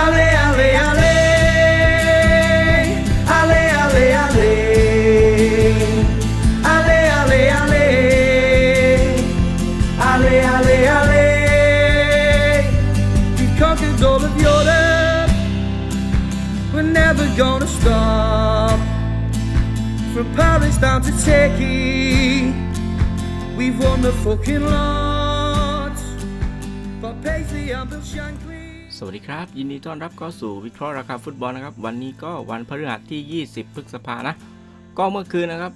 Ale, ale, ale. Ale, ale, ale. Ale, ale, ale. Ale, ale, ale. We conquered all of Europe. We're never gonna stop. From Paris down to Turkey. We've won the fucking lot. But Paisley and Bill Shankly. สวัสดีครับ ยินดีต้อนรับเข้าสู่วิเคราะห์ราคาฟุตบอลนะครับ วันนี้ก็วันพฤหัสที่ 20 พฤษภานะ ก็เมื่อคืนนะครับ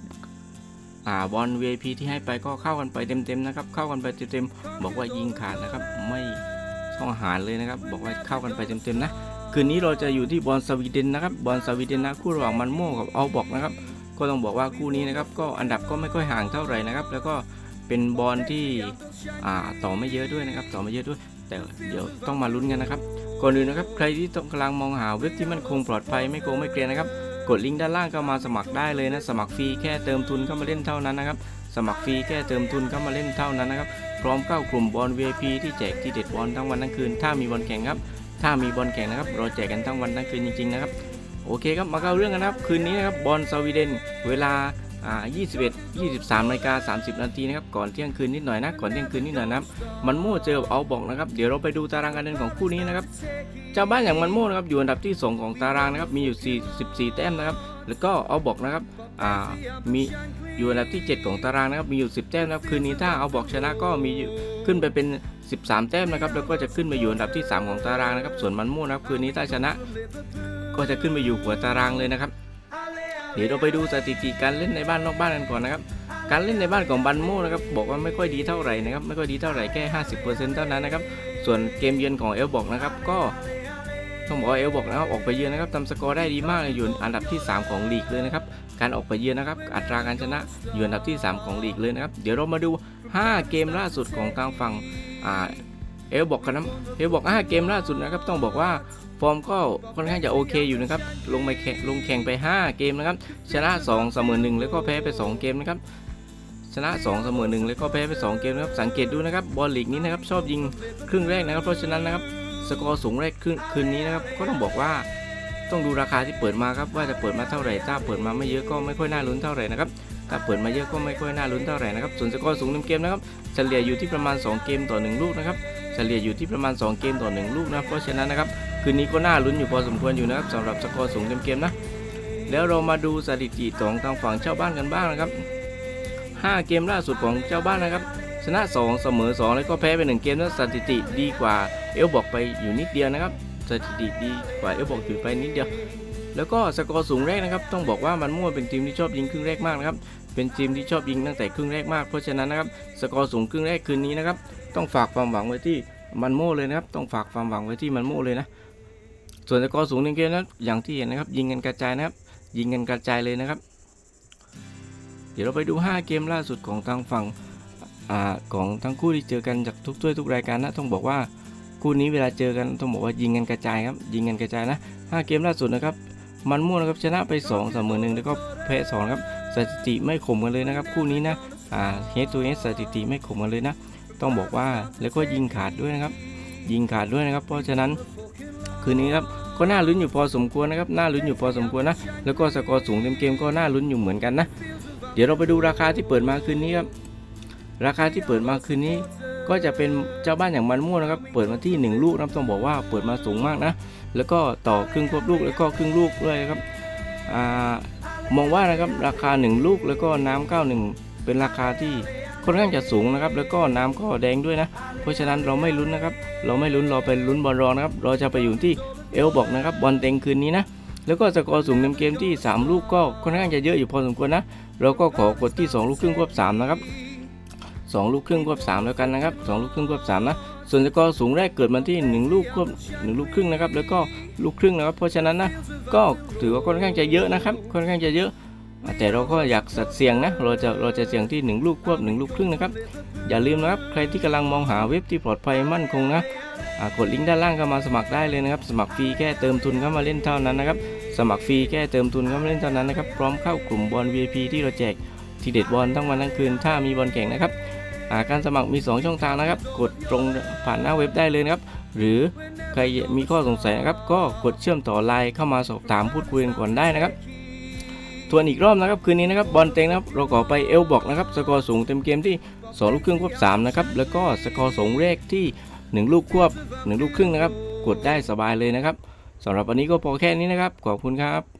อ่าบอล VIP ที่ให้ไปก็เข้ากันไปเต็มๆนะครับ เข้ากันไปเต็มๆบอกว่ายิงขาดนะครับ ไม่ต้องหารเลยนะครับ บอกว่าเข้ากันไปเต็มๆนะ คืนนี้เราจะอยู่ที่บอลสวีเดนนะครับ บอลสวีเดนนะคู่ระหว่างมันโม่กับเอาบอกนะครับ ก็ต้องบอกว่าคู่นี้นะครับ ก็อันดับก็ไม่ค่อยห่างเท่าไหร่นะครับ แล้วก็เป็นบอลที่ต่อไม่เยอะด้วยนะครับ ต่อไม่เยอะด้วย แต่เดี๋ยวต้องมาลุ้นกันนะครับก่อนอื่นนะครับใครที่กำลังมองหาเว็บที่มันคงปลอดภัยไม่โกงไม่เกลียนนะครับกดลิงก์ด้านล่างก็มาสมัครได้เลยนะสมัครฟรีแค่เติมทุนเข้ามาเล่นเท่านั้นนะครับสมัครฟรีแค่เติมทุนเข้ามาเล่นเท่านั้นนะครับพร้อมเข้ากลุ่มบอล VIP ที่แจกที่เด็ดบอลทั้งวันทั้งคืน ถ้ามีบอลแข่งครับถ้ามีบอลแข่งนะครับเราแจกกันทั้งวันทั้งคืนจริงๆนะครับโอเคครับมาเข้าเรื่องกันนะครับคืนนี้นะครับบอลสวีเดนเวลา อ่า21 23นาฬิกา30 นาทีนะครับ ก่อนเที่ยงคืนนิดหน่อยนะ ก่อนเที่ยงคืนนิดหน่อยนะครับมันโม่เจอเอาบอกนะครับ เดี๋ยวเราไปดูตารางการเดินของคู่นี้นะครับเจ้าบ้านอย่างมันโม่นะครับ อยู่อันดับที่ 2 ของตารางนะครับ มีอยู่ 44 แต้มนะครับ แล้วก็เอาบอกนะครับ อ่า มีอยู่อันดับที่ 7 ของตารางนะครับ มีอยู่ 10 แต้มนะครับ คืนนี้ถ้าเอาบอกชนะก็มีขึ้นไปเป็น 13 แต้มนะครับ แล้วก็จะขึ้นไปอยู่อันดับที่ 3 ของตารางนะครับ ส่วนมันโม่นะครับ คืนนี้ถ้าชนะ ก็จะขึ้นไปอยู่หัวตารางเลยนะครับ เดี๋ยวเราไปดูสถิติการเล่นในบ้านนอกบ้านกันก่อนนะครับ การเล่นในบ้านของบันโมนะครับบอกว่าไม่ค่อยดีเท่าไหร่นะครับไม่ค่อยดีเท่าไหร่แค่ 50%เท่านั้นนะครับส่วนเกมเยือนของเอลบอกนะครับก็ต้องบอกว่าเอลบอกนะครับออกไปเยือนนะครับทำสกอร์ได้ดีมากเลยอยู่อันดับที่ 3 ของลีกเลยนะครับการออกไปเยือนนะครับอัตราการชนะอยู่อันดับที่ 3 ของลีกเลยนะครับเดี๋ยวเรามาดู 5 เกมล่าสุดของทางฝั่งเอลบอกกันนะเอลบอก 5 เกมล่าสุดนะครับต้องบอกว่า ฟอร์มก็ค่อนข้างจะโอเคอยู่นะครับ ลงไปแข่งลงแข่งไป 5 เกมนะครับ ชนะ2เสมอ1แล้วก็แพ้ไป 2 เกมนะครับ ชนะ2เสมอ1แล้วก็แพ้ไป 2 เกมนะครับ สังเกตดูนะครับ บอลลีกนี้นะครับ ชอบยิงครึ่งแรกนะครับ เพราะฉะนั้นนะครับ สกอร์สูงแรกคืนนี้นะครับ ก็ต้องบอกว่าต้องดูราคาที่เปิดมาครับว่าจะเปิดมาเท่าไหร่ถ้าเปิดมาไม่เยอะก็ไม่ค่อยน่าลุ้นเท่าไหร่นะครับถ้าเปิดมาเยอะก็ไม่ค่อยน่าลุ้นเท่าไหร่นะครับส่วนสกอร์สูงหนึ่งเกมนะครับเฉลี่ยอยู่ที่ประมาณ 2 เกมต่อ 1 ลูกนะครับเฉลี่ยอยู่ที่ประมาณ 2 เกมต่อ 1 ลูกนะเพราะฉะนั้นนะครับ คืนนี้ก็น่าลุ้นอยู่พอสมควรอยู่นะครับสำหรับสกอร์สูงเต็มเกมนะ แล้วเรามาดูสถิติของทางฝั่งเจ้าบ้านกันบ้างนะครับ 5 เกมล่าสุดของเจ้าบ้านนะครับ ชนะ 2 เสมอ 2 แล้วก็แพ้ไป 1 เกมนะสถิติดีกว่าเอลบอกไปอยู่นิดเดียวนะครับสถิติดีกว่าเอลบอกอยู่ไปนิดเดียว แล้วก็สกอร์สูงแรกนะครับ ต้องบอกว่ามันมั่วเป็นทีมที่ชอบยิงครึ่งแรกมากนะครับเป็นทีมที่ชอบยิงตั้งแต่ครึ่งแรกมากเพราะฉะนั้นนะครับสกอร์สูงครึ่งแรกคืนนี้นะครับต้องฝากความหวังไว้ที่มันโม่เลยนะครับ ต้องฝากความหวังไว้ที่มันโม่เลยนะ ส่วนสกอร์สูงหนึ่เกมนะอย่างที่เห็นนะครับ ยิงกันกระจายนะครับ ยิงกันกระจายเลยนะครับ เดี๋ยวเราไปดู 5 เกมล่าสุดของทางฝั่งอของทั้งคู่ที่เจอกันจากทุกถ้วยทุกรายการนะต้องบอกว่าคู่นี้เวลาเจอกันต้องบอกว่ายิงกันกระจายครับยิงกันกระจายนะ 5 เกมล่าสุดนะครับมันม่วนะครับชนะไป2เสมอหนึ่งแล้วก็แพ้2ครับสถิติไม่ข่มกันเลยนะครับ คู่นี้นะอ่าเฮดตัวเฮดสถิติไม่ข่มกันเลยนะ ต้องบอกว่าแล้วก็ยิงขาดด้วยนะครับ ยิงขาดด้วยนะครับ เพราะฉะนั้นคืนนี้ครับ ก็น่าลุ้นอยู่พอสมควรนะครับน่าลุ้นอยู่พอสมควรนะ แล้วก็สกอร์สูงเต็มเกมก็น่าลุ้นอยู่เหมือนกันนะ เดี๋ยวเราไปดูราคาที่เปิดมาคืนนี้ครับราคาที่เปิดมาคืนนี้ ก็จะเป็นเจ้าบ้านอย่างมันม่วงนะครับ เปิดมาที่ 1 ลูกนะต้องบอกว่าเปิดมาสูงมากนะ แล้วก็ต่อครึ่งควบลูกแล้วก็ครึ่งลูกด้วยครับอมองว่านะครับราคา 1 ลูกแล้วก็น้ำ91 เป็นราคาที่ค่อนข้างจะสูงนะครับ แล้วก็น้ำก็แดงด้วยนะ เพราะฉะนั้นเราไม่ลุ้นนะครับ เราไม่ลุ้นเราไปลุ้นบอลรองนะครับ เราจะไปอยู่ที่ เอลบอกนะครับบอลเต็งคืนนี้นะ แล้วก็สกอร์สูงเต็มเกมที่ 3 ลูกก็ค่อนข้างจะเยอะอยู่พอสมควรนะเราก็ขอกดที่ 2 ลูกครึ่งควบ3นะครับ2 ลูกครึ่งควบ3แล้วกันนะครับ2ลูกครึ่งควบ3นะส่วนสกอร์สูงแรกเกิดมาที่ 1 ลูกควบ1ลูกครึ่งนะครับแล้วก็ลูกครึ่งนะครับ เพราะฉะนั้นนะก็ถือว่าค่อนข้างจะเยอะนะครับค่อนข้างจะเยอะ แต่เราก็อยากสัดเสี่ยงนะเราจะเราจะเสี่ยงที่ 1 ลูกควบ 1 ลูกครึ่งนะครับอย่าลืมนะครับใครที่กำลังมองหาเว็บที่ปลอดภัยมั่นคงนะ กดลิงก์ด้านล่างเข้ามาสมัครได้เลยนะครับ สมัครฟรีแค่เติมทุนเข้ามาเล่นเท่านั้นนะครับ สมัครฟรีแค่เติมทุนเข้ามาเล่นเท่านั้นนะครับ พร้อมเข้ากลุ่มบอล VIP ที่เราแจกทีเด็ดบอลทั้งวันทั้งคืน ถ้ามีบอลแข่งนะครับการสมัครมี 2 ช่องทางนะครับ กดตรงผ่านหน้าเว็บได้เลยนะครับ หรือใครมีข้อสงสัยนะครับ ก็กดเชื่อมต่อไลน์เข้ามาสอบถามพูดคุยกันก่อนได้นะครับทวนอีกรอบนะครับคืนนี้นะครับบอลเต็งนะครับเราก่อไปเอลบอกนะครับสกอร์สูงเต็มเกมที่2ลูกครึ่งควบ3นะครับแล้วก็สกอร์สูงแรกที่ 1 ลูกควบ 1 ลูกครึ่งนะครับ กดได้สบายเลยนะครับสำหรับวันนี้ก็พอแค่นี้นะครับ ขอบคุณครับ